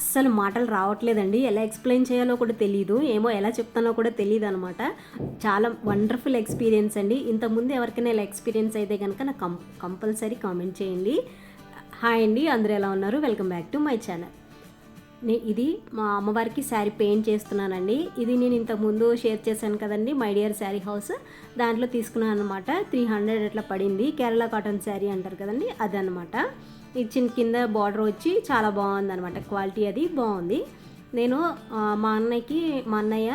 అస్సలు మాటలు రావట్లేదండి. ఎలా ఎక్స్ప్లెయిన్ చేయాలో కూడా తెలియదు ఏమో ఎలా చెప్తానో కూడా తెలియదు అనమాట చాలా వండర్ఫుల్ ఎక్స్పీరియన్స్ అండి. ఇంతకుముందు ఎవరికైనా ఇలా ఎక్స్పీరియన్స్ అయితే కనుక నాకు కం కంపల్సరీ కామెంట్ చేయండి. హాయ్ అండి. అందరూ ఎలా ఉన్నారు? Welcome back to my channel. నే ఇది మా అమ్మవారికి శారీ పెయింట్ చేస్తున్నానండి. ఇది నేను ఇంతకుముందు షేర్ చేశాను కదండి మై డియర్ శారీ హౌస్. దాంట్లో తీసుకున్నాను అనమాట త్రీ హండ్రెడ్ అట్లా పడింది. కేరళ కాటన్ శారీ అంటారు కదండి అదనమాట. ఇచ్చిన కింద బార్డర్ వచ్చి చాలా బాగుంది అనమాట క్వాలిటీ అది బాగుంది. నేను మా అన్నయ్యకి మా అన్నయ్య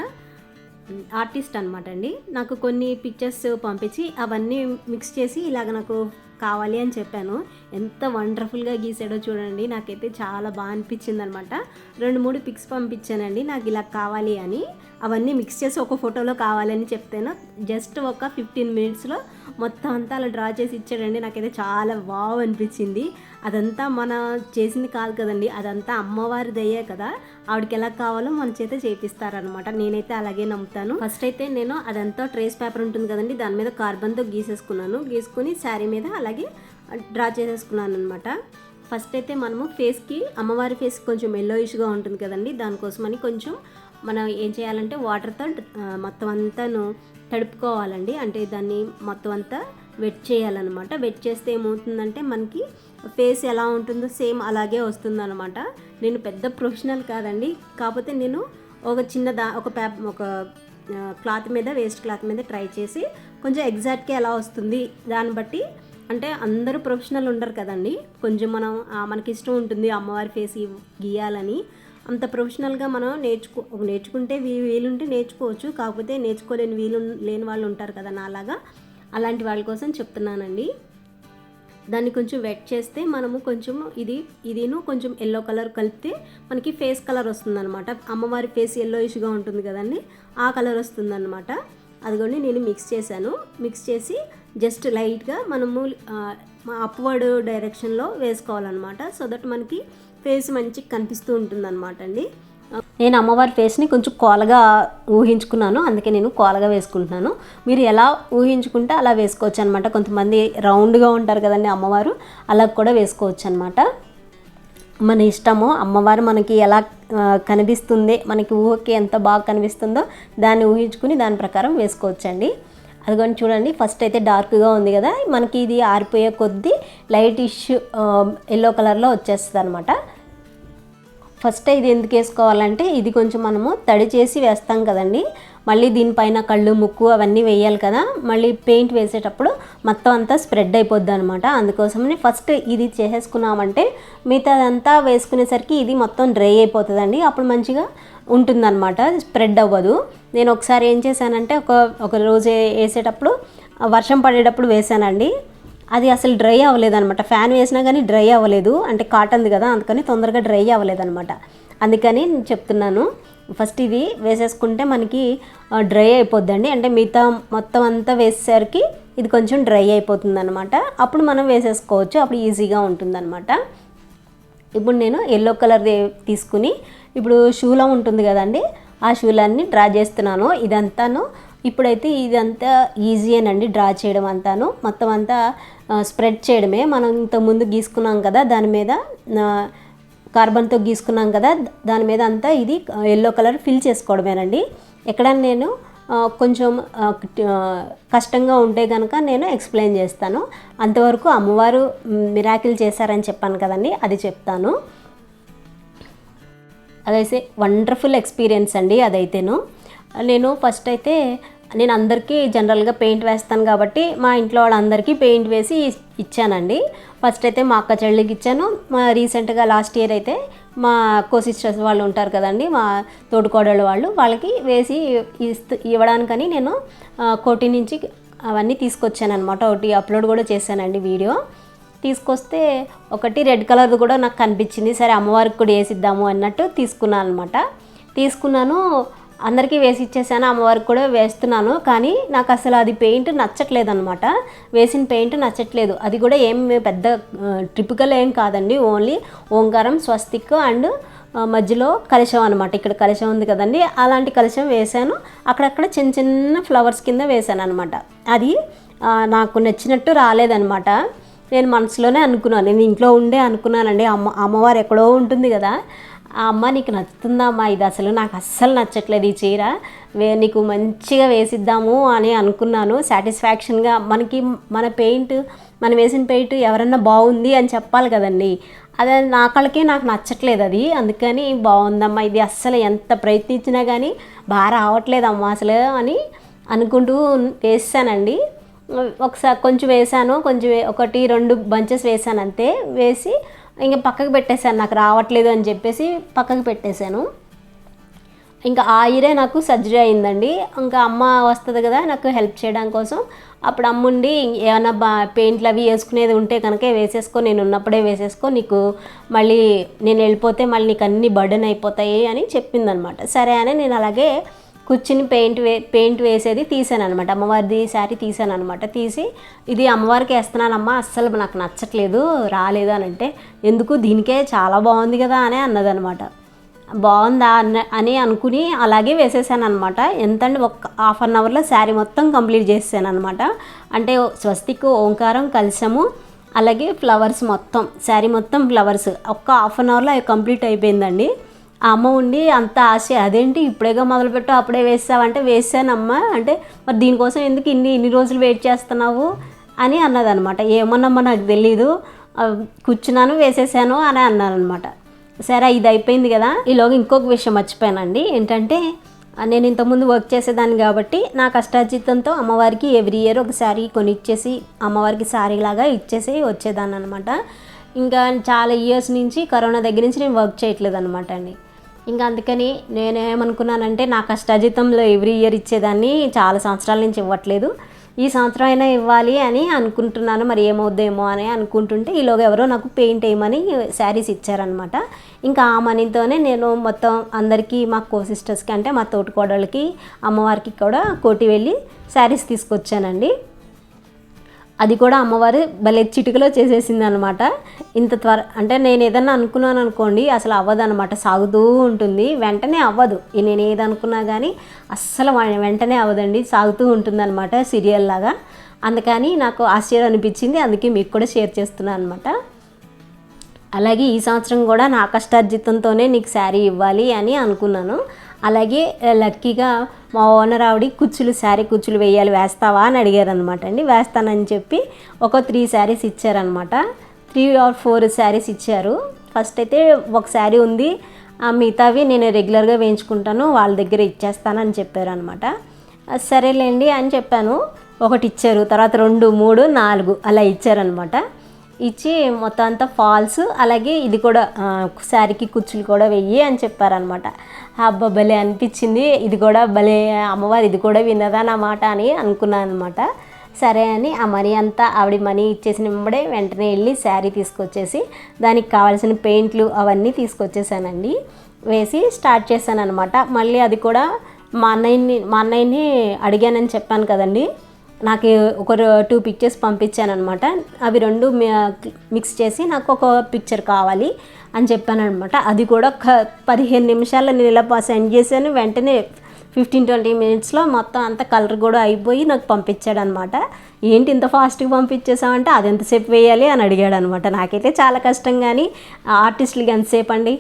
ఆర్టిస్ట్ అనమాట అండి. నాకు కొన్ని పిక్చర్స్ పంపించి అవన్నీ మిక్స్ చేసి ఇలాగ నాకు కావాలి అని చెప్పాను. ఎంత వండర్ఫుల్గా గీసాడో చూడండి. నాకైతే చాలా బాగా అనిపించింది అనమాట రెండు మూడు పిక్స్ పంపించానండి. నాకు ఇలా కావాలి అని. అవన్నీ మిక్స్ చేసి ఒక ఫోటోలో కావాలని చెప్తేను? జస్ట్ ఒక ఫిఫ్టీన్ మినిట్స్లో మొత్తం అంతా అలా డ్రా చేసి ఇచ్చాడండి. నాకైతే చాలా వావ్ అనిపించింది. అదంతా మన చేసింది కాదు కదండి. అదంతా అమ్మవారి దయ్యే కదా. ఆవిడకి ఎలా కావాలో మన చేత చేపిస్తారనమాట నేనైతే అలాగే నమ్ముతాను. ఫస్ట్ అయితే నేను అదంతా ట్రేస్ పేపర్ ఉంటుంది కదండి. దాని మీద కార్బన్తో గీసేసుకున్నాను. గీసుకుని శారీ మీద అలాగే డ్రా చేసేసుకున్నాను అనమాట ఫస్ట్ అయితే మనము ఫేస్కి అమ్మవారి ఫేస్ కొంచెం ఎల్లోయిష్గా ఉంటుంది కదండి. దానికోసమని కొంచెం మనం ఏం చేయాలంటే వాటర్తో మొత్తం అంతాను తడుపుకోవాలండి. అంటే దాన్ని మొత్తం అంతా వెట్ చేయాలన్నమాట. వెట్ చేస్తే ఏమవుతుందంటే మనకి ఫేస్ ఎలా ఉంటుందో సేమ్ అలాగే వస్తుందన్నమాట. నేను పెద్ద ప్రొఫెషనల్ కాదండి. కాకపోతే నేను ఒక చిన్న దా ఒక పే ఒక క్లాత్ మీద వేస్ట్ క్లాత్ మీద ట్రై చేసి కొంచెం ఎగ్జాక్ట్గా ఎలా వస్తుంది దాన్ని బట్టి అంటే అందరూ ప్రొఫెషనల్ ఉండరు కదండి. కొంచెం మనం మనకి ఇష్టం ఉంటుంది అమ్మవారి ఫేస్ గీయాలని. అంత ప్రొఫెషనల్గా మనం నేర్చుకో నేర్చుకుంటే వీ వీలుంటే నేర్చుకోవచ్చు. కాకపోతే నేర్చుకోలేని వీలు లేని వాళ్ళు ఉంటారు కదా నాలాగా. అలాంటి వాళ్ళ కోసం చెప్తున్నానండి. దాన్ని కొంచెం వెట్ చేస్తే మనము కొంచెం ఇది ఇదిను కొంచెం ఎల్లో కలర్ కలిపితే మనకి ఫేస్ కలర్ వస్తుందన్నమాట. అమ్మవారి ఫేస్ ఎల్లోయిష్గా ఉంటుంది కదండి ఆ కలర్ వస్తుందన్నమాట. అదిగోండి నేను మిక్స్ చేశాను. మిక్స్ చేసి జస్ట్ లైట్గా మనము అప్వర్డ్ డైరెక్షన్లో వేసుకోవాలన్నమాట. సో దట్ మనకి ఫేస్ మంచిగా కనిపిస్తూ ఉంటుందన్నమాట అండి. నేను అమ్మవారి ఫేస్ని కొంచెం కోలగా ఊహించుకున్నాను అందుకే నేను కోలగా వేసుకుంటున్నాను. మీరు ఎలా ఊహించుకుంటే అలా వేసుకోవచ్చు అనమాట కొంతమంది రౌండ్గా ఉంటారు కదండి అమ్మవారు అలా కూడా వేసుకోవచ్చు అనమాట మన ఇష్టము అమ్మవారు మనకి ఎలా కనిపిస్తుంది మనకి ఊహకి ఎంత బాగా కనిపిస్తుందో దాన్ని ఊహించుకుని దాని ప్రకారం వేసుకోవచ్చండి. అదిగోండి చూడండి ఫస్ట్ అయితే డార్క్గా ఉంది కదా మనకి ఇది ఆరిపోయే కొద్దీ లైట్ ఎల్లో కలర్లో వచ్చేస్తుంది అనమాట ఫస్ట్ ఇది ఎందుకు వేసుకోవాలంటే ఇది కొంచెం మనము తడి చేసి వేస్తాం కదండి. మళ్ళీ దీనిపైన కళ్ళు ముక్కు అవన్నీ వేయాలి కదా. మళ్ళీ పెయింట్ వేసేటప్పుడు మొత్తం అంతా స్ప్రెడ్ అయిపోద్ది అనమాట అందుకోసమని ఫస్ట్ ఇది చేసేసుకున్నామంటే మిగతాదంతా వేసుకునేసరికి ఇది మొత్తం డ్రై అయిపోతుందండి. అప్పుడు మంచిగా ఉంటుందన్నమాట. స్ప్రెడ్ అవ్వదు. నేను ఒకసారి ఏం చేశానంటే ఒక ఒక రోజు వేసేటప్పుడు వర్షం పడేటప్పుడు వేసానండి. అది అసలు డ్రై అవ్వలేదు అనమాట ఫ్యాన్ వేసినా కానీ డ్రై అవ్వలేదు. అంటే కాటన్ది కదా అందుకని తొందరగా డ్రై అవ్వలేదు అనమాట అందుకని నేను చెప్తున్నాను. ఫస్ట్ ఇది వేసేసుకుంటే మనకి డ్రై అయిపోద్దండి. అంటే మిగతా మొత్తం అంతా వేసేసరికి ఇది కొంచెం డ్రై అయిపోతుంది అనమాట అప్పుడు మనం వేసేసుకోవచ్చు. అప్పుడు ఈజీగా ఉంటుందన్నమాట. ఇప్పుడు నేను ఎల్లో కలర్ తీసుకుని ఇప్పుడు షూలో ఉంటుంది కదండి ఆ షూలన్నీ డ్రా చేస్తున్నాను. ఇదంతాను ఇప్పుడైతే ఇదంతా ఈజీయేనండి డ్రా చేయడం అంతాను. మొత్తం అంతా స్ప్రెడ్ చేయడమే. మనం ఇంతకుముందు గీసుకున్నాం కదా దాని మీద కార్బన్తో గీసుకున్నాం కదా దాని మీద అంతా ఇది ఎల్లో కలర్ ఫిల్ చేసుకోవడమేనండి. ఎక్కడ నేను కొంచెం కష్టంగా ఉంటే కనుక నేను ఎక్స్ప్లెయిన్ చేస్తాను. అంతవరకు అమ్మవారు మిరాకిల్ చేశారని చెప్పాను కదండి అది చెప్తాను. అదైతే వండర్ఫుల్ ఎక్స్పీరియన్స్ అండి అదైతేను. నేను ఫస్ట్ అయితే నేను అందరికీ జనరల్గా పెయింట్ వేస్తాను కాబట్టి మా ఇంట్లో వాళ్ళందరికీ పెయింట్ వేసి ఇచ్చానండి. ఫస్ట్ అయితే మా అక్క చెల్లికి ఇచ్చాను. మా రీసెంట్గా లాస్ట్ ఇయర్ అయితే మా కో సిస్టర్స్ వాళ్ళు ఉంటారు కదండి మా తోడుకోడళ్ళ వాళ్ళు వాళ్ళకి వేసి ఇస్తూ ఇవ్వడానికని నేను కోటి నుంచి అవన్నీ తీసుకొచ్చాను అనమాట ఒకటి అప్లోడ్ కూడా చేశానండి వీడియో. తీసుకొస్తే ఒకటి రెడ్ కలర్ది కూడా నాకు కనిపించింది. సరే అమ్మవారికి కూడా వేసిద్దాము అన్నట్టు తీసుకున్నాను అనమాట తీసుకున్నాను. అందరికీ వేసి ఇచ్చేసాను అమ్మవారికి కూడా వేస్తున్నాను. కానీ నాకు అసలు అది పెయింట్ నచ్చట్లేదు అనమాట వేసిన పెయింట్ నచ్చట్లేదు. అది కూడా ఏం పెద్ద ట్రిపికల్ ఏం కాదండి. ఓన్లీ ఓంకారం స్వస్తిక్ అండ్ మధ్యలో కలశం అనమాట ఇక్కడ కలశం ఉంది కదండి. అలాంటి కలశం వేశాను. అక్కడక్కడ చిన్న చిన్న ఫ్లవర్స్ కింద వేశాను అనమాట అది నాకు నచ్చినట్టు రాలేదనమాట నేను మనసులోనే అనుకున్నాను. నేను ఇంట్లో ఉండే అనుకున్నానండి. అమ్మ అమ్మవారు ఎక్కడో ఉంటుంది కదా. ఆ అమ్మ నీకు నచ్చుతుందమ్మా ఇది అసలు నాకు అస్సలు నచ్చట్లేదు ఈ చీర. వే నీకు మంచిగా వేసిద్దాము అని అనుకున్నాను. సాటిస్ఫాక్షన్గా మనకి మన పెయింట్ మనం వేసిన పెయింట్ ఎవరన్నా బాగుంది అని చెప్పాలి కదండి. అదే నా కళ్ళకే నాకు నచ్చట్లేదు అది. అందుకని బాగుందమ్మా ఇది అస్సలు ఎంత ప్రయత్నించినా కానీ బాగా రావట్లేదమ్మా అసలు అని అనుకుంటూ వేసానండి. ఒకసారి కొంచెం వేసాను కొంచెం ఒకటి రెండు బంచెస్ వేసాను అంతే. వేసి ఇంకా పక్కకు పెట్టేశాను నాకు రావట్లేదు అని చెప్పేసి పక్కకు పెట్టేశాను. ఇంకా ఆ ఇయరే నాకు సర్జరీ అయిందండి. ఇంకా అమ్మ వస్తుంది కదా నాకు హెల్ప్ చేయడం కోసం. అప్పుడు అమ్ముండి ఏమైనా బా పెయింట్లు అవి వేసుకునేది ఉంటే కనుక వేసేసుకో నేను ఉన్నప్పుడే వేసేసుకో నీకు మళ్ళీ నేను వెళ్ళిపోతే మళ్ళీ నీకు అన్ని బర్డన్ అయిపోతాయి అని చెప్పిందనమాట. సరే అని నేను అలాగే కూర్చుని పెయింట్ వే పెయింట్ వేసేది తీసాను అనమాట అమ్మవారిది శారీ తీసాను అనమాట తీసి ఇది అమ్మవారికి వేస్తున్నానమ్మా అస్సలు నాకు నచ్చట్లేదు రాలేదు అని అంటే ఎందుకు దీనికే చాలా బాగుంది కదా అని అన్నదనమాట బాగుందా అన్న అని అనుకుని అలాగే వేసేసాను అనమాట ఎంతండి ఒక హాఫ్ అన్ అవర్లో శారీ మొత్తం కంప్లీట్ చేసాను అనమాట అంటే స్వస్తిక్ ఓంకారం కలశము అలాగే ఫ్లవర్స్ మొత్తం శారీ మొత్తం ఫ్లవర్స్ ఒక్క హాఫ్ అన్ అవర్లో అవి కంప్లీట్ అయిపోయిందండి. అమ్మ ఉండి అంత ఆశ. అదేంటి? ఇప్పుడేగా మొదలుపెట్టు అప్పుడే వేసావంటే వేసానమ్మా అంటే మరి దీనికోసం ఎందుకు ఇన్ని ఇన్ని రోజులు వెయిట్ చేస్తున్నావు అని అన్నదనమాట. ఏమన్నమ్మా నాకు తెలీదు. కూర్చున్నాను వేసేసాను అని అన్నారనమాట. సరే ఇది అయిపోయింది కదా. ఈలోగా ఇంకొక విషయం మర్చిపోయానండి. ఏంటంటే నేను ఇంతకుముందు వర్క్ చేసేదాన్ని కాబట్టి నా కష్టార్జితంతో అమ్మవారికి ఎవ్రీ ఇయర్ ఒకసారి కొని కొనిచ్చేసి అమ్మవారికి శారీ లాగా ఇచ్చేసి వచ్చేదాన్ని అనమాట ఇంకా చాలా ఇయర్స్ నుంచి కరోనా దగ్గర నుంచి నేను వర్క్ చేయట్లేదు అనమాట అండి. ఇంకా అందుకని నేనేమనుకున్నానంటే నా కష్టజీతంలో ఎవ్రీ ఇయర్ ఇచ్చేదాన్ని చాలా సంవత్సరాల నుంచి ఇవ్వట్లేదు. ఈ సంవత్సరం అయినా ఇవ్వాలి అని అనుకుంటున్నాను మరి ఏమవుద్దేమో అని అనుకుంటుంటే ఈలోగా ఎవరో నాకు పెయింట్ వేయమని శారీస్ ఇచ్చారనమాట ఇంకా ఆ మనీతోనే నేను మొత్తం అందరికీ మా కో సిస్టర్స్కి అంటే మా తోటికోడళ్ళకి అమ్మవారికి కూడా కోటి వెళ్ళి శారీస్ తీసుకొచ్చానండి. అది కూడా అమ్మవారు భలే చిటికలో చేసేసింది అనమాట ఇంత త్వర అంటే నేను ఏదన్నా అనుకున్నాను అనుకోండి అసలు అవ్వదు అనమాట సాగుతూ ఉంటుంది. వెంటనే అవ్వదు. నేను ఏది అనుకున్నా కానీ అస్సలు వెంటనే అవ్వదండి. సాగుతూ ఉంటుంది అనమాట సీరియల్ లాగా. అందుకని నాకు ఆశ్చర్యం అనిపించింది. అందుకే మీకు కూడా షేర్ చేస్తున్నాను అనమాట. అలాగే ఈ సంవత్సరం కూడా నా కష్టార్జితంతోనే నీకు శారీ ఇవ్వాలి అని అనుకున్నాను. అలాగే లక్కీగా మా ఓనర్ ఆవిడ కుచ్చులు శారీ కుచ్చులు వేయాలి వేస్తావా అని అడిగారు అనమాట అండి. వేస్తానని చెప్పి ఒక త్రీ శారీస్ ఇచ్చారనమాట త్రీ ఆర్ ఫోర్ శారీస్ ఇచ్చారు. ఫస్ట్ అయితే ఒక శారీ ఉంది ఆ మిగతావి నేను రెగ్యులర్గా వేయించుకుంటాను వాళ్ళ దగ్గర ఇచ్చేస్తానని చెప్పారు అనమాట సరేలేండి అని చెప్పాను. ఒకటి ఇచ్చారు తర్వాత రెండు మూడు నాలుగు అలా ఇచ్చారనమాట ఇచ్చి మొత్తం అంతా ఫాల్స్. అలాగే ఇది కూడా శారీకి కుచ్చులు కూడా వెయ్యి అని చెప్పారనమాట అబ్బా భలే అనిపించింది. ఇది కూడా భలే అమ్మవారు ఇది కూడా విన్నదన్నమాట అని అనుకున్నాను అనమాట సరే అని ఆ మనీ అంతా ఆవిడ మనీ ఇచ్చేసిన వెంబడే వెంటనే వెళ్ళి శారీ తీసుకొచ్చేసి దానికి కావాల్సిన పెయింట్లు అవన్నీ తీసుకొచ్చేసానండి. వేసి స్టార్ట్ చేశాను అనమాట మళ్ళీ అది కూడా మా అన్నయ్యని మా అన్నయ్యని అడిగానని చెప్పాను కదండి. నాకు ఒక టూ పిక్చర్స్ పంపించాను అనమాట అవి రెండు మిక్స్ చేసి నాకు ఒక పిక్చర్ కావాలి అని చెప్పానమాట అది కూడా ఒక పదిహేను నిమిషాల్లో నేను ఇలా సెండ్ చేశాను. వెంటనే ఫిఫ్టీన్ ట్వంటీ మినిట్స్లో మొత్తం అంత కలర్ కూడా అయిపోయి నాకు పంపించాడు అనమాట ఏంటి ఇంత ఫాస్ట్గా పంపించేసామంటే అది ఎంతసేపు వేయాలి అని అడిగాడు అనమాట నాకైతే చాలా కష్టం కానీ ఆర్టిస్టులకి ఎంతసేపు అండి?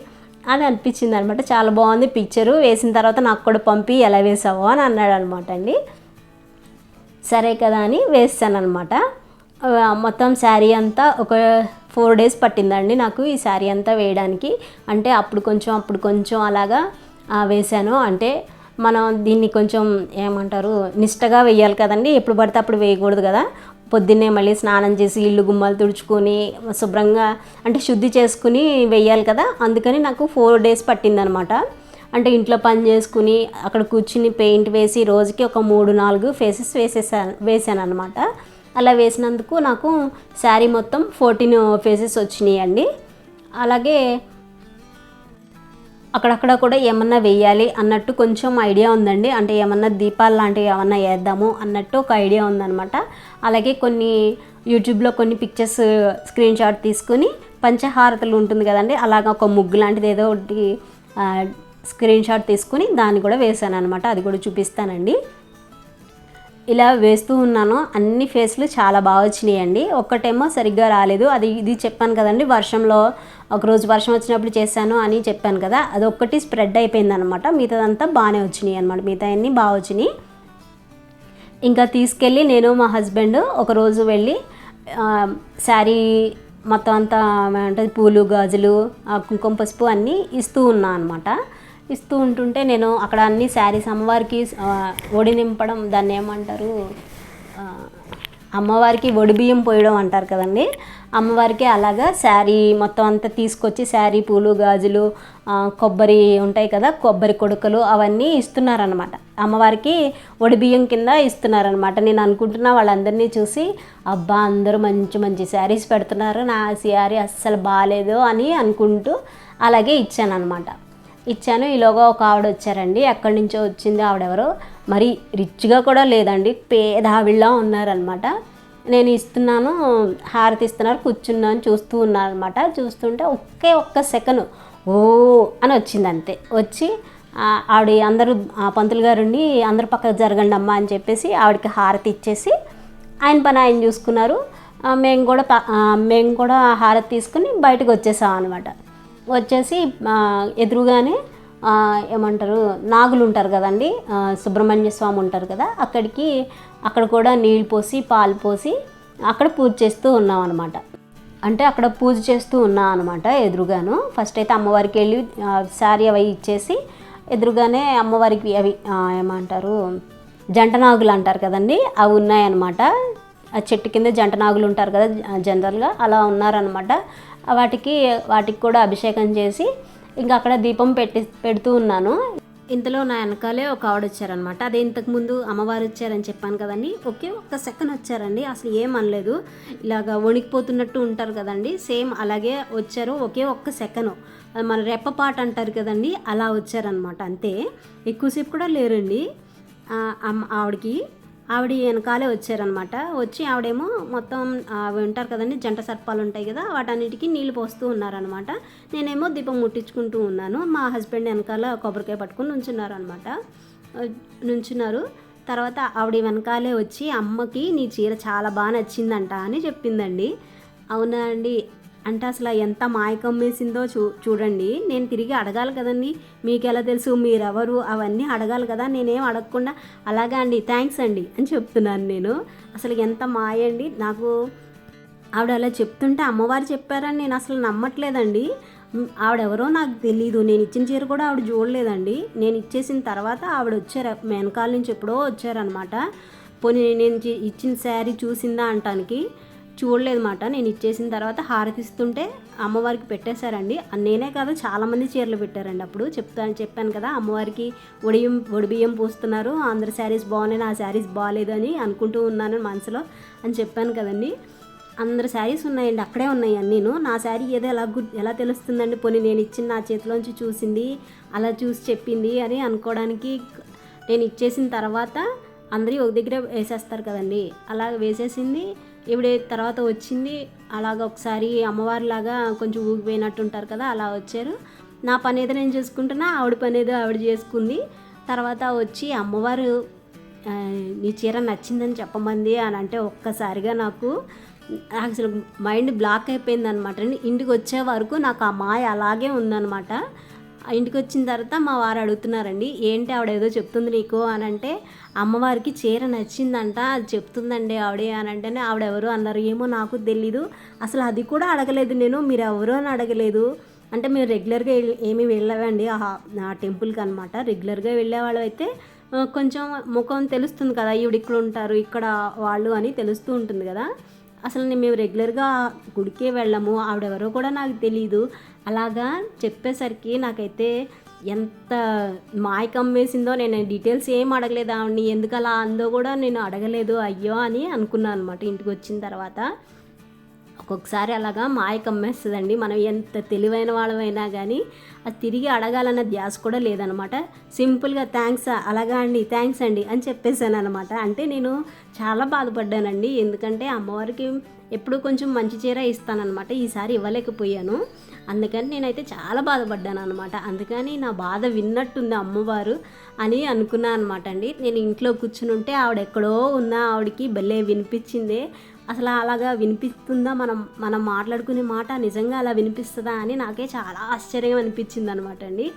అని అనిపించింది అనమాట చాలా బాగుంది పిక్చరు వేసిన తర్వాత నాకు కూడా పంపి ఎలా వేసావో అని అన్నాడు అనమాట అండి. సరే కదా అని వేస్తాను అనమాట మొత్తం శారీ అంతా ఒక ఫోర్ డేస్ పట్టిందండి నాకు ఈ శారీ అంతా వేయడానికి. అంటే అప్పుడు కొంచెం అప్పుడు కొంచెం అలాగా వేశాను. అంటే మనం దీన్ని కొంచెం ఏమంటారు నిష్టగా వేయాలి కదండి. ఎప్పుడు పడితే అప్పుడు వేయకూడదు కదా. పొద్దున్నే మళ్ళీ స్నానం చేసి ఇల్లు గుమ్మాలు తుడుచుకొని శుభ్రంగా అంటే శుద్ధి చేసుకుని వేయాలి కదా. అందుకని నాకు ఫోర్ డేస్ పట్టిందనమాట అంటే ఇంట్లో పని చేసుకుని అక్కడ కూర్చుని పెయింట్ వేసి రోజుకి ఒక మూడు నాలుగు ఫేసెస్ వేసేసాను వేసాను అనమాట అలా వేసినందుకు నాకు శారీ మొత్తం ఫోర్టీన్ ఫేసెస్ వచ్చినాయి అండి అలాగే అక్కడక్కడ కూడా ఏమన్నా వేయాలి అన్నట్టు కొంచెం ఐడియా ఉందండి. అంటే ఏమన్నా దీపాలు లాంటివి ఏమన్నా వేద్దాము అన్నట్టు ఒక ఐడియా ఉందన్నమాట. అలాగే కొన్ని యూట్యూబ్లో కొన్ని పిక్చర్స్ స్క్రీన్ షాట్ తీసుకుని పంచహారతలు ఉంటుంది కదండి. అలాగ ఒక ముగ్గు లాంటిది ఏదో ఒకటి స్క్రీన్ షాట్ తీసుకుని దాన్ని కూడా వేసాను అనమాట అది కూడా చూపిస్తానండి. ఇలా వేస్తూ ఉన్నాను. అన్ని ఫేస్లు చాలా బాగా వచ్చినాయండి. ఒక్కటేమో సరిగ్గా రాలేదు. అది ఇది చెప్పాను కదండి వర్షంలో ఒకరోజు వర్షం వచ్చినప్పుడు చేశాను అని చెప్పాను కదా అది ఒక్కటి స్ప్రెడ్ అయిపోయింది అనమాట మిగతాదంతా బాగానే వచ్చినాయి అనమాట మిగతా అన్నీ బాగా వచ్చినాయి. ఇంకా తీసుకెళ్ళి నేను మా హస్బెండ్ ఒకరోజు వెళ్ళి శారీ మొత్తం అంతా అంటే పూలు గాజులు ఆ, కుంకుమ పసుపు అన్నీ ఇస్తూ ఉన్నా అనమాట ఇస్తూ ఉంటుంటే నేను అక్కడ అన్ని శారీస్ అమ్మవారికి ఒడి నింపడం దాన్ని ఏమంటారు అమ్మవారికి ఒడి బియ్యం పోయడం అంటారు కదండి. అమ్మవారికి అలాగా శారీ మొత్తం అంతా తీసుకొచ్చి శారీ పూలు గాజులు కొబ్బరి ఉంటాయి కదా కొబ్బరి కొడుకలు అవన్నీ ఇస్తున్నారనమాట అమ్మవారికి ఒడి బియ్యం కింద ఇస్తున్నారనమాట నేను అనుకుంటున్నా వాళ్ళందరినీ చూసి అబ్బా అందరూ మంచి మంచి శారీస్ పెడుతున్నారు నా శారీ అస్సలు బాగాలేదు అని అనుకుంటూ అలాగే ఇచ్చాను అనమాట ఇచ్చాను. ఈలోగా ఒక ఆవిడ వచ్చారండి ఎక్కడి నుంచో వచ్చింది ఆవిడెవరో. మరి రిచ్గా కూడా లేదండి. పేద ఆవిడలా ఉన్నారనమాట. నేను ఇస్తున్నాను హారతి ఇస్తున్నారు కూర్చున్నాను చూస్తూ ఉన్నాను అనమాట చూస్తుంటే ఒకే ఒక్క సెకండ్ ఓ అని వచ్చింది అంతే. వచ్చి ఆవిడ అందరూ ఆ పంతులు గారుండి అందరు పక్కకు జరగండి అమ్మా అని చెప్పేసి ఆవిడకి హారతి ఇచ్చేసి ఆయన పని ఆయన చూసుకున్నారు. మేము కూడా మేము కూడా హారతి తీసుకుని బయటకు వచ్చేసాం అనమాట వచ్చేసి ఎదురుగానే ఏమంటారు నాగులు ఉంటారు కదండి సుబ్రహ్మణ్య స్వామి ఉంటారు కదా అక్కడికి అక్కడ కూడా నీళ్ళు పోసి పాలు పోసి అక్కడ పూజ చేస్తూ ఉన్నాం అనమాట అంటే అక్కడ పూజ చేస్తూ ఉన్నా అనమాట ఎదురుగాను. ఫస్ట్ అయితే అమ్మవారికి వెళ్ళి ఆ, శారీ అవి ఇచ్చేసి ఎదురుగానే అమ్మవారికి అవి ఏమంటారు జంట నాగులు అంటారు కదండి అవి ఉన్నాయన్నమాట. ఆ చెట్టు కింద జంట నాగులు ఉంటారు కదా జనరల్గా అలా ఉన్నారనమాట వాటికి వాటికి కూడా అభిషేకం చేసి ఇంకా అక్కడ దీపం పెట్టి పెడుతూ ఉన్నాను. ఇంతలో నా వెనకాలే ఒక ఆవిడ వచ్చారనమాట అదే ఇంతకుముందు అమ్మవారు వచ్చారని చెప్పాను కదండి. ఒకే ఒక్క సెకండ్ వచ్చారండి. అసలు ఏం అనలేదు. ఇలాగ వణికిపోతున్నట్టు ఉంటారు కదండి. సేమ్ అలాగే వచ్చారు. ఒకే ఒక్క సెకండ్. మన రెప్పపాట అంటారు కదండి. అలా వచ్చారనమాట అంతే. ఎక్కువసేపు కూడా లేరండి. ఆవిడకి. ఆవిడ వెనకాలే వచ్చారనమాట. వచ్చి ఆవిడేమో మొత్తం అవి ఉంటారు కదండి జంట సర్పాలు ఉంటాయి కదా వాటన్నిటికీ నీళ్ళు పోస్తూ ఉన్నారనమాట. నేనేమో దీపం ముట్టించుకుంటూ ఉన్నాను. మా హస్బెండ్ వెనకాల కొబ్బరికాయ పట్టుకుని నుంచున్నారనమాట. నుంచున్నారు. తర్వాత ఆవిడ వెనకాలే వచ్చి అమ్మకి నీ చీర చాలా బాగా నచ్చిందంట అని చెప్పిందండి. అవునా అండి? అంటే అసలు ఎంత మాయకమ్మేసిందో చూ చూడండి. నేను తిరిగి అడగాలి కదండి. మీకు ఎలా తెలుసు? మీరెవరు? అవన్నీ అడగాలి కదా. నేనేం అడగకుండా అలాగా అండి థ్యాంక్స్ అండి అని చెప్తున్నాను నేను. అసలు ఎంత మాయ అండి. నాకు ఆవిడ అలా చెప్తుంటే అమ్మవారు చెప్పారని నేను అసలు నమ్మట్లేదండి. ఆవిడెవరో నాకు తెలీదు. నేను ఇచ్చిన చీర కూడా ఆవిడ చూడలేదండి. నేను ఇచ్చేసిన తర్వాత ఆవిడ వచ్చారు. వెనకాల నుంచి ఎప్పుడో వచ్చారనమాట పోనీ నేను ఇచ్చిన శారీ చూసిందా అంటానికి చూడలేదు మాట నేను ఇచ్చేసిన తర్వాత హారతిస్తుంటే అమ్మవారికి పెట్టేశారండి. నేనే కాదు చాలామంది చీరలు పెట్టారండి అప్పుడు. చెప్తాను చెప్పాను కదా అమ్మవారికి ఒడియం ఒడిబియ్యం పూస్తున్నారు. అందరి శారీస్ బాగున్నాయి నా శారీస్ బాగాలేదు అని అనుకుంటూ ఉన్నాను మనసులో అని చెప్పాను కదండి. అందరు శారీస్ ఉన్నాయండి అక్కడే ఉన్నాయి నేను నా శారీ ఏదో ఎలా గు ఎలా తెలుస్తుందండి? పోనీ నేను ఇచ్చిన నా చేతిలోంచి చూసింది అలా చూసి చెప్పింది అని అనుకోవడానికి నేను ఇచ్చేసిన తర్వాత అందరి ఒక దగ్గర వేసేస్తారు కదండి. అలా వేసేసింది ఇవిడే తర్వాత వచ్చింది అలాగ ఒకసారి అమ్మవారిలాగా కొంచెం ఊగిపోయినట్టు ఉంటారు కదా అలా వచ్చారు. నా పని ఏదో నేను చేసుకుంటున్నా ఆవిడ పని ఏదో ఆవిడ చేసుకుంది. తర్వాత వచ్చి అమ్మవారు నీ చీర నచ్చిందని చెప్పమంది అని అంటే ఒక్కసారిగా నాకు అసలు మైండ్ బ్లాక్ అయిపోయింది అనమాట ఇంటికి వచ్చే వరకు నాకు ఆ మాయ అలాగే ఉందన్నమాట. ఇంటికి వచ్చిన తర్వాత మా వారు అడుగుతున్నారండి ఏంటి ఆవిడ ఏదో చెప్తుంది నీకు? అని అంటే అమ్మవారికి చీర నచ్చిందంట అది చెప్తుందండి ఆవిడే అని అంటేనే ఆవిడ ఎవరు? అన్నారు. ఏమో నాకు తెలీదు అసలు అది కూడా అడగలేదు నేను మీరు ఎవరు అని అడగలేదు. అంటే మేము రెగ్యులర్గా ఏమి వెళ్ళవండి ఆ ఆ టెంపుల్కి అనమాట రెగ్యులర్గా వెళ్ళేవాళ్ళు అయితే కొంచెం ముఖం తెలుస్తుంది కదా ఈవిడ ఇక్కడ ఉంటారు ఇక్కడ వాళ్ళు అని తెలుస్తూ ఉంటుంది కదా. అసలు మేము రెగ్యులర్గా గుడికే వెళ్ళము ఆవిడెవరో కూడా నాకు తెలియదు అలాగా చెప్పేసరికి నాకైతే ఎంత మాయకం వేసిందో నేను డీటెయిల్స్ ఏం అడగలేదు? ఆవిడని ఎందుకు అలా అందో కూడా నేను అడగలేదు. అయ్యో అని అనుకున్నాను అనమాట ఇంటికి వచ్చిన తర్వాత. ఒక్కొక్కసారి అలాగా మాయ కమ్మేస్తుందండి మనం ఎంత తెలివైన వాళ్ళమైనా కానీ అది తిరిగి అడగాలన్న ధ్యాస కూడా లేదనమాట సింపుల్గా థ్యాంక్స్ అలాగా అండి థ్యాంక్స్ అండి అని చెప్పేసాను అనమాట అంటే నేను చాలా బాధపడ్డానండి. ఎందుకంటే అమ్మవారికి ఎప్పుడు కొంచెం మంచి చీర ఇస్తానన్నమాట. ఈసారి ఇవ్వలేకపోయాను. అందుకని నేనైతే చాలా బాధపడ్డాను అనమాట అందుకని నా బాధ విన్నట్టుంది అమ్మవారు అని అనుకున్నాను అనమాట అండి. నేను ఇంట్లో కూర్చుని ఉంటే ఆవిడ ఎక్కడో ఉన్న ఆవిడకి భలే వినిపించిందే. అసలు అలాగా వినిపిస్తుందా? మనం మనం మాట్లాడుకునే మాట నిజంగా అలా వినిపిస్తుందా అని నాకే చాలా ఆశ్చర్యం అనిపించింది అనమాట అండి.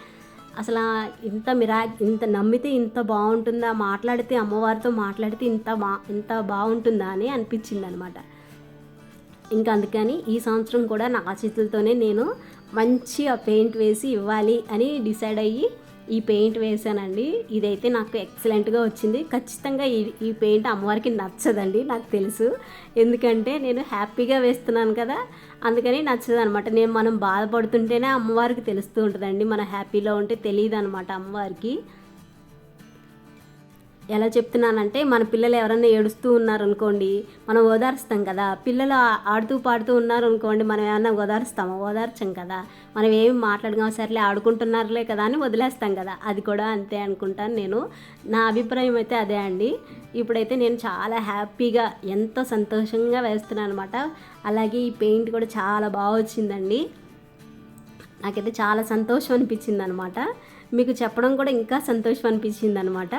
అసలు ఇంత మిరా ఇంత నమ్మితే ఇంత బాగుంటుందా? మాట్లాడితే అమ్మవారితో మాట్లాడితే ఇంత బా ఇంత బాగుంటుందా అని అనిపించింది అనమాట ఇంకా అందుకని ఈ సంవత్సరం కూడా నా చేతులతోనే నేను మంచిగా పెయింట్ వేసి ఇవ్వాలి అని డిసైడ్ అయ్యి ఈ పెయింట్ వేసానండి ఇదైతే నాకు ఎక్సలెంట్గా వచ్చింది. ఖచ్చితంగా ఈ ఈ పెయింట్ అమ్మవారికి నచ్చదండి నాకు తెలుసు. ఎందుకంటే నేను హ్యాపీగా వేస్తున్నాను కదా అందుకని నచ్చదు అనమాట నేను మనం బాధపడుతుంటేనే అమ్మవారికి తెలుస్తూ ఉంటుందండి. మన హ్యాపీలో ఉంటే తెలియదు అనమాట అమ్మవారికి. ఎలా చెప్తున్నానంటే మన పిల్లలు ఎవరైనా ఏడుస్తూ ఉన్నారనుకోండి మనం ఓదార్స్తాం కదా. పిల్లలు ఆడుతూ పాడుతూ ఉన్నారనుకోండి మనం ఏమైనా ఓదారుస్తామా? ఓదార్చం కదా. మనం ఏమి మాట్లాడగా సర్లే ఆడుకుంటున్నారులే కదా అని వదిలేస్తాం కదా. అది కూడా అంతే అనుకుంటాను నేను. నా అభిప్రాయం అయితే అదే అండి. ఇప్పుడైతే నేను చాలా హ్యాపీగా ఎంతో సంతోషంగా వేస్తున్నాను అనమాట అలాగే ఈ పెయింట్ కూడా చాలా బాగా వచ్చిందండి. నాకైతే చాలా సంతోషం అనిపించింది అనమాట మీకు చెప్పడం కూడా ఇంకా సంతోషం అనిపించింది అనమాట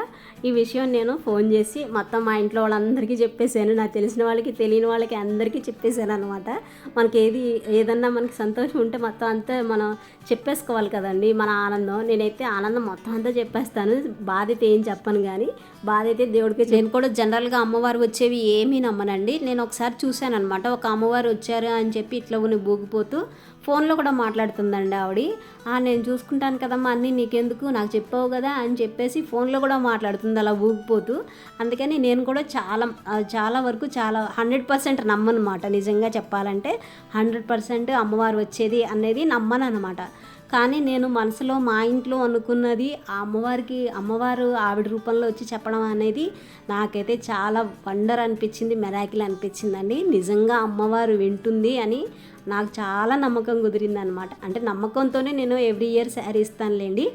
ఈ విషయం నేను ఫోన్ చేసి మొత్తం మా ఇంట్లో వాళ్ళందరికీ చెప్పేశాను. నాకు తెలిసిన వాళ్ళకి తెలియని వాళ్ళకి అందరికీ చెప్పేశాను అనమాట మనకి ఏది ఏదన్నా మనకి సంతోషం ఉంటే మొత్తం అంతా మనం చెప్పేసుకోవాలి కదండి. మన ఆనందం. నేనైతే ఆనందం మొత్తం అంతా చెప్పేస్తాను. బాధ అయితే ఏం చెప్పను కానీ బాధ అయితే దేవుడికి నేను కూడా జనరల్గా అమ్మవారు వచ్చేవి ఏమీ నమ్మనండి. నేను ఒకసారి చూశాను అనమాట ఒక అమ్మవారు వచ్చారు అని చెప్పి ఇట్లా ఉని బూగిపోతూ ఫోన్లో కూడా మాట్లాడుతుందండి ఆవిడ. "ఆ, నేను చూసుకుంటాను కదమ్మా అన్నీ నీకెందుకు? నాకు చెప్పావు కదా అని చెప్పేసి ఫోన్లో కూడా మాట్లాడుతుంది అలా ఊగిపోతూ. అందుకని నేను కూడా చాలా చాలా వరకు చాలా హండ్రెడ్ పర్సెంట్ నమ్మనమాట. నిజంగా చెప్పాలంటే హండ్రెడ్ పర్సెంట్ అమ్మవారు వచ్చేది అనేది నమ్మను అనమాట కానీ నేను మనసులో మా ఇంట్లో అనుకున్నది ఆ అమ్మవారికి అమ్మవారు ఆవిడ రూపంలో వచ్చి చెప్పడం అనేది నాకైతే చాలా వండర్ అనిపించింది మెరాకిల్ అనిపించిందండి. నిజంగా అమ్మవారు వింటుంది అని నాకు చాలా నమ్మకం కుదిరింది అనమాట అంటే నమ్మకంతోనే నేను ఎవ్రీ ఇయర్ శారీ ఇస్తానులేండి.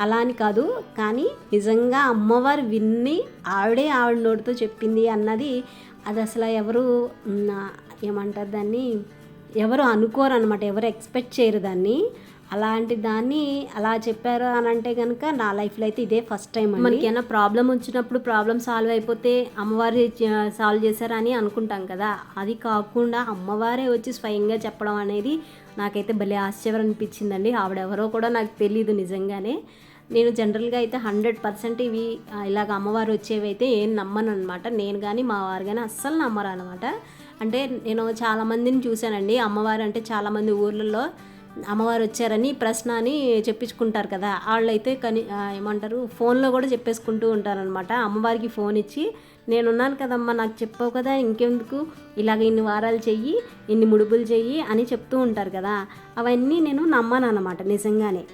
అలా అని కాదు. కానీ నిజంగా అమ్మవారు విన్ని ఆవిడే ఆవిడ నోటితో చెప్పింది అన్నది అది అసలు ఎవరు ఏమంటారు దాన్ని? ఎవరు అనుకోరు అనమాట ఎవరు ఎక్స్పెక్ట్ చేయరు దాన్ని. అలాంటి దాన్ని అలా చెప్పారు అని అంటే కనుక నా లైఫ్లో అయితే ఇదే ఫస్ట్ టైం మనకి ఏమైనా ప్రాబ్లం వచ్చినప్పుడు ప్రాబ్లం సాల్వ్ అయిపోతే అమ్మవారి సాల్వ్ చేశారని అనుకుంటాం కదా. అది కాకుండా అమ్మవారే వచ్చి స్వయంగా చెప్పడం అనేది నాకైతే భలే ఆశ్చర్యం అనిపించిందండి. ఆవిడెవరో కూడా నాకు తెలియదు నిజంగానే. నేను జనరల్గా అయితే హండ్రెడ్ పర్సెంట్ ఇవి ఇలాగ అమ్మవారు వచ్చేవి అయితే ఏం నమ్మను అనమాట నేను కానీ మా వారు కానీ అస్సలు నమ్మరు అనమాట అంటే నేను చాలామందిని చూశానండి. అమ్మవారు అంటే చాలామంది ఊర్లలో అమ్మవారు వచ్చారని ప్రశ్న అని చెప్పించుకుంటారు కదా. వాళ్ళైతే కని ఏమంటారు ఫోన్లో కూడా చెప్పేసుకుంటూ ఉంటారనమాట అమ్మవారికి ఫోన్ ఇచ్చి నేనున్నాను కదమ్మా నాకు చెప్పావు కదా ఇంకెందుకు? ఇలాగ ఇన్ని వారాలు చెయ్యి ఇన్ని ముడుపులు చెయ్యి అని చెప్తూ ఉంటారు కదా. అవన్నీ నేను నమ్మను అనమాట నిజంగానే.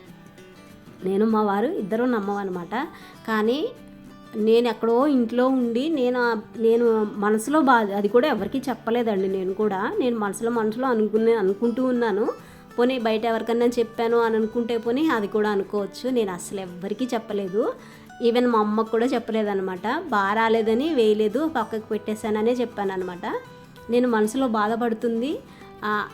నేను మా వారు ఇద్దరూ నమ్మవన్నమాట. కానీ నేను ఎక్కడో ఇంట్లో ఉండి నేను నేను మనసులో బాధ అది కూడా ఎవరికి చెప్పలేదండి నేను కూడా. నేను మనసులో మనసులో అనుకునే అనుకుంటూ ఉన్నాను. పోనీ బయట ఎవరికన్నా చెప్పాను అని అనుకుంటే పోనీ అది కూడా అనుకోవచ్చు. నేను అసలు ఎవ్వరికీ చెప్పలేదు. ఈవెన్ మా అమ్మకు కూడా చెప్పలేదన్నమాట. బాగా రాలేదని వేయలేదు పక్కకు పెట్టేశాననే చెప్పాను అనమాట నేను మనసులో బాధపడుతుంది.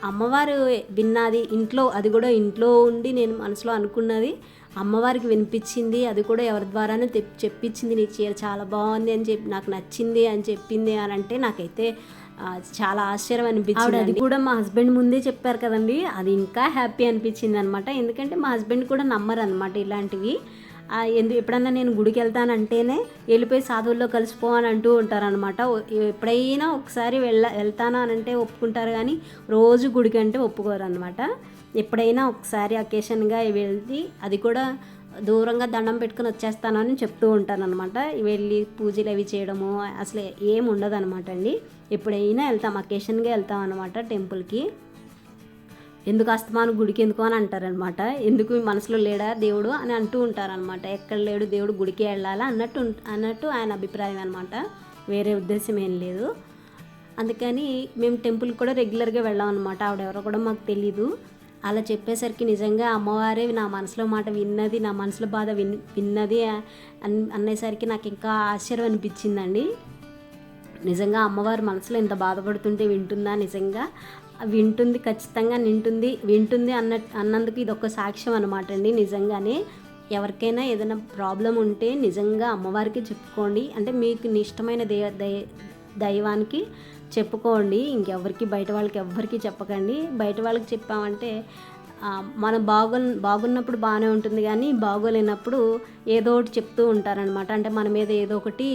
అమ్మవారు విన్నది ఇంట్లో అది కూడా ఇంట్లో ఉండి నేను మనసులో అనుకున్నది. అమ్మవారికి వినిపించింది అది కూడా ఎవరి ద్వారానే తెప్ చెప్పించింది. నీ చీర చాలా బాగుంది అని చెప్పి నాకు నచ్చింది అని చెప్పింది అని అంటే నాకైతే చాలా ఆశ్చర్యం అనిపించింది అది కూడా మా హస్బెండ్ ముందే చెప్పారు కదండి. అది ఇంకా హ్యాపీ అనిపించింది అనమాట ఎందుకంటే మా హస్బెండ్ కూడా నమ్మరు అనమాట ఇలాంటివి ఎందు ఎప్పుడన్నా నేను గుడికి వెళ్తానంటేనే వెళ్ళిపోయి సాధువుల్లో కలిసిపో అని అంటూ ఉంటారనమాట. ఎప్పుడైనా ఒకసారి వెళ్ళ వెళ్తానా అని అంటే ఒప్పుకుంటారు కానీ రోజు గుడికి అంటే ఒప్పుకోరు అనమాట ఎప్పుడైనా ఒకసారి అకేషన్గా వెళ్ళి అది కూడా దూరంగా దండం పెట్టుకుని వచ్చేస్తాను అని చెప్తూ ఉంటాను అనమాట వెళ్ళి పూజలు అవి చేయడము అసలు ఏం ఉండదు అనమాట అండి. ఎప్పుడైనా వెళ్తాం అకేషన్గా వెళ్తాం అనమాట టెంపుల్కి. ఎందుకు అస్తమాను గుడికి ఎందుకు అని అంటారనమాట ఎందుకు మీ మనసులో లేడా దేవుడు అని అంటూ ఉంటారనమాట ఎక్కడ లేడు దేవుడు గుడికి వెళ్ళాలా అన్నట్టు అన్నట్టు ఆయన అభిప్రాయం అనమాట వేరే ఉద్దేశం ఏం లేదు. అందుకని మేము టెంపుల్కి కూడా రెగ్యులర్గా వెళ్ళాం అనమాట ఆవిడెవరో కూడా మాకు తెలీదు. అలా చెప్పేసరికి నిజంగా అమ్మవారే నా మనసులో మాట విన్నది నా మనసులో బాధ విన్ విన్నది అన్ అనేసరికి నాకు ఇంకా ఆశ్చర్యం అనిపించిందండి. నిజంగా అమ్మవారి మనసులో ఇంత బాధపడుతుంటే వింటుందా? నిజంగా వింటుంది ఖచ్చితంగా నింటుంది వింటుంది అన్న అన్నందుకు ఇది ఒక సాక్ష్యం అనమాట అండి. నిజంగానే ఎవరికైనా ఏదైనా ప్రాబ్లం ఉంటే నిజంగా అమ్మవారికి చెప్పుకోండి. అంటే మీకు ఇష్టమైన దే దై- దైవానికి చెప్పుకోండి ఇంకెవరికి బయట వాళ్ళకి ఎవ్వరికి చెప్పకండి. బయట వాళ్ళకి చెప్పామంటే మనం బాగు బాగున్నప్పుడు బాగానే ఉంటుంది కానీ బాగోలేనప్పుడు ఏదో ఒకటి చెప్తూ ఉంటారనమాట అంటే మన మీద ఏదో ఒకటి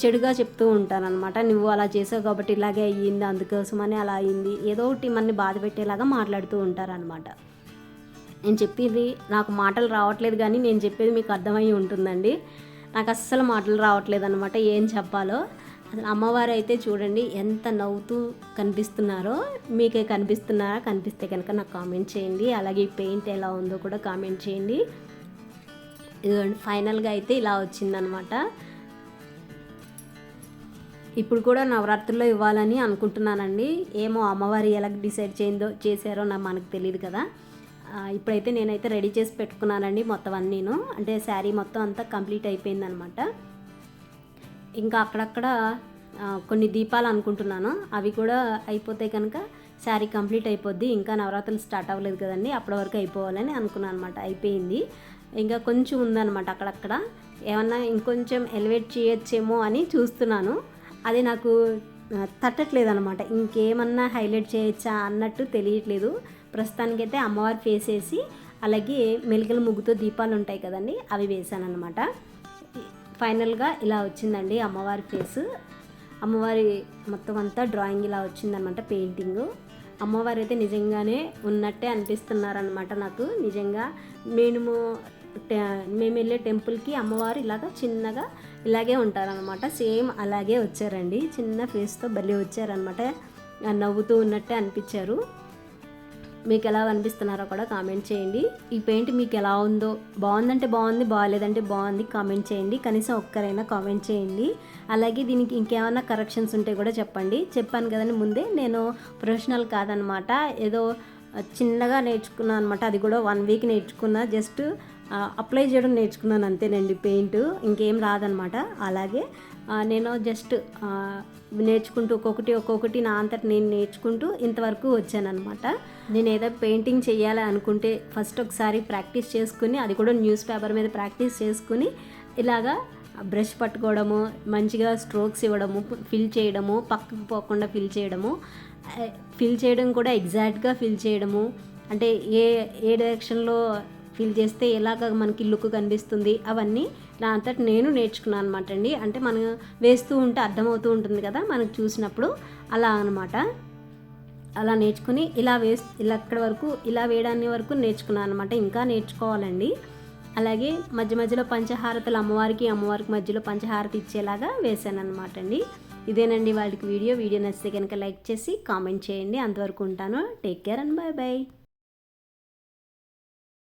చెడుగా చెప్తూ ఉంటారనమాట నువ్వు అలా చేసావు కాబట్టి ఇలాగే అయ్యింది అందుకోసమని అలా అయింది ఏదో ఒకటి మనని బాధ పెట్టేలాగా మాట్లాడుతూ ఉంటారనమాట నేను చెప్పేది నాకు మాటలు రావట్లేదు కానీ నేను చెప్పేది మీకు అర్థమై ఉంటుందండి. నాకు అస్సలు మాటలు రావట్లేదు అనమాట ఏం చెప్పాలో. అసలు అమ్మవారు అయితే చూడండి ఎంత నవ్వుతూ కనిపిస్తున్నారో మీకే కనిపిస్తున్నారా? కనిపిస్తే కనుక నాకు కామెంట్ చేయండి. అలాగే ఈ పెయింట్ ఎలా ఉందో కూడా కామెంట్ చేయండి. ఇదిగోండి ఫైనల్గా అయితే ఇలా వచ్చిందనమాట. ఇప్పుడు కూడా నవరాత్రుల్లో ఇవ్వాలని అనుకుంటున్నానండి. ఏమో అమ్మవారి ఎలా డిసైడ్ చేయిందో చేశారో నాకు మనకు తెలియదు కదా. ఇప్పుడైతే నేనైతే రెడీ చేసి పెట్టుకున్నానండి మొత్తం అన్నీను. అంటే శారీ మొత్తం అంతా కంప్లీట్ అయిపోయిందనమాట. ఇంకా అక్కడక్కడ కొన్ని దీపాలు అనుకుంటున్నాను. అవి కూడా అయిపోతే కనుక శారీ కంప్లీట్ అయిపోద్ది. ఇంకా నవరాత్రులు స్టార్ట్ అవ్వలేదు కదండి. అప్పటి వరకు అయిపోవాలని అనుకున్నాను అనమాట అయిపోయింది. ఇంకా కొంచెం ఉందన్నమాట అక్కడక్కడ. ఏమన్నా ఇంకొంచెం ఎలివేట్ చేయొచ్చేమో అని చూస్తున్నాను. అది నాకు తట్టట్లేదు అనమాట ఇంకేమన్నా హైలైట్ చేయొచ్చా అన్నట్టు తెలియట్లేదు. ప్రస్తుతానికైతే అమ్మవారి ఫేస్ వేసి అలాగే మెలికల ముగ్గుతో దీపాలు ఉంటాయి కదండి అవి వేసాను అనమాట ఫైనల్గా ఇలా వచ్చిందండి అమ్మవారి ఫేసు అమ్మవారి మొత్తం అంతా డ్రాయింగ్ ఇలా వచ్చిందనమాట పెయింటింగ్. అమ్మవారు అయితే నిజంగానే ఉన్నట్టే అనిపిస్తున్నారనమాట నాకు. నిజంగా మేము టె- మేము వెళ్ళే టెంపుల్కి అమ్మవారు ఇలాగా చిన్నగా ఇలాగే ఉంటారనమాట. సేమ్ అలాగే వచ్చారండి. చిన్న ఫేస్తో భలే వచ్చారనమాట. నవ్వుతూ ఉన్నట్టే అనిపించారు. మీకు ఎలా అనిపిస్తున్నారో కూడా కామెంట్ చేయండి. ఈ పెయింట్ మీకు ఎలా ఉందో బాగుందంటే బాగుంది బాగాలేదంటే బాగుంది కామెంట్ చేయండి. కనీసం ఒక్కరైనా కామెంట్ చేయండి. అలాగే దీనికి ఇంకేమైనా కరెక్షన్స్ ఉంటే కూడా చెప్పండి. చెప్పాను కదండి ముందే నేను ప్రొఫెషనల్ కాదనమాట. ఏదో చిన్నగా నేర్చుకున్నాను అనమాట. అది కూడా వన్ వీక్ నేర్చుకున్నా. జస్ట్ అప్లై చేయడం నేర్చుకున్నాను అంతేనండి పెయింట్. ఇంకేం రాదనమాట. అలాగే నేను జస్ట్ నేర్చుకుంటూ ఒక్కొక్కటి ఒక్కొక్కటి నా అంతటి నేను నేర్చుకుంటూ ఇంతవరకు వచ్చానమాట నేను ఏదో పెయింటింగ్ చేయాలి అనుకుంటే ఫస్ట్ ఒకసారి ప్రాక్టీస్ చేసుకుని అది కూడా న్యూస్ పేపర్ మీద ప్రాక్టీస్ చేసుకుని ఇలాగా బ్రష్ పట్టుకోవడము మంచిగా స్ట్రోక్స్ ఇవ్వడము ఫిల్ చేయడము పక్కకు పోకుండా ఫిల్ చేయడము ఫిల్ చేయడం కూడా ఎగ్జాక్ట్గా ఫిల్ చేయడము. అంటే ఏ ఏ డైరెక్షన్లో ఫిల్ చేస్తే ఎలాగ మనకి లుక్ కనిపిస్తుంది అవన్నీ నా అంతటి నేను నేర్చుకున్నాను అనమాట అండి. అంటే మనం వేస్తూ ఉంటే అర్థమవుతూ ఉంటుంది కదా మనకు చూసినప్పుడు. అలా అనమాట అలా నేర్చుకుని ఇలా వేస్ ఇలా అక్కడ వరకు ఇలా వేయడాన్ని వరకు నేర్చుకున్నాను అనమాట ఇంకా నేర్చుకోవాలండి. అలాగే మధ్య మధ్యలో పంచహారతలు అమ్మవారికి అమ్మవారికి మధ్యలో పంచహారతి ఇచ్చేలాగా వేసాను అనమాట అండి ఇదేనండి వాళ్ళకి వీడియో. వీడియో నచ్చితే కనుక లైక్ చేసి కామెంట్ చేయండి. అంతవరకు ఉంటాను. Take care and bye bye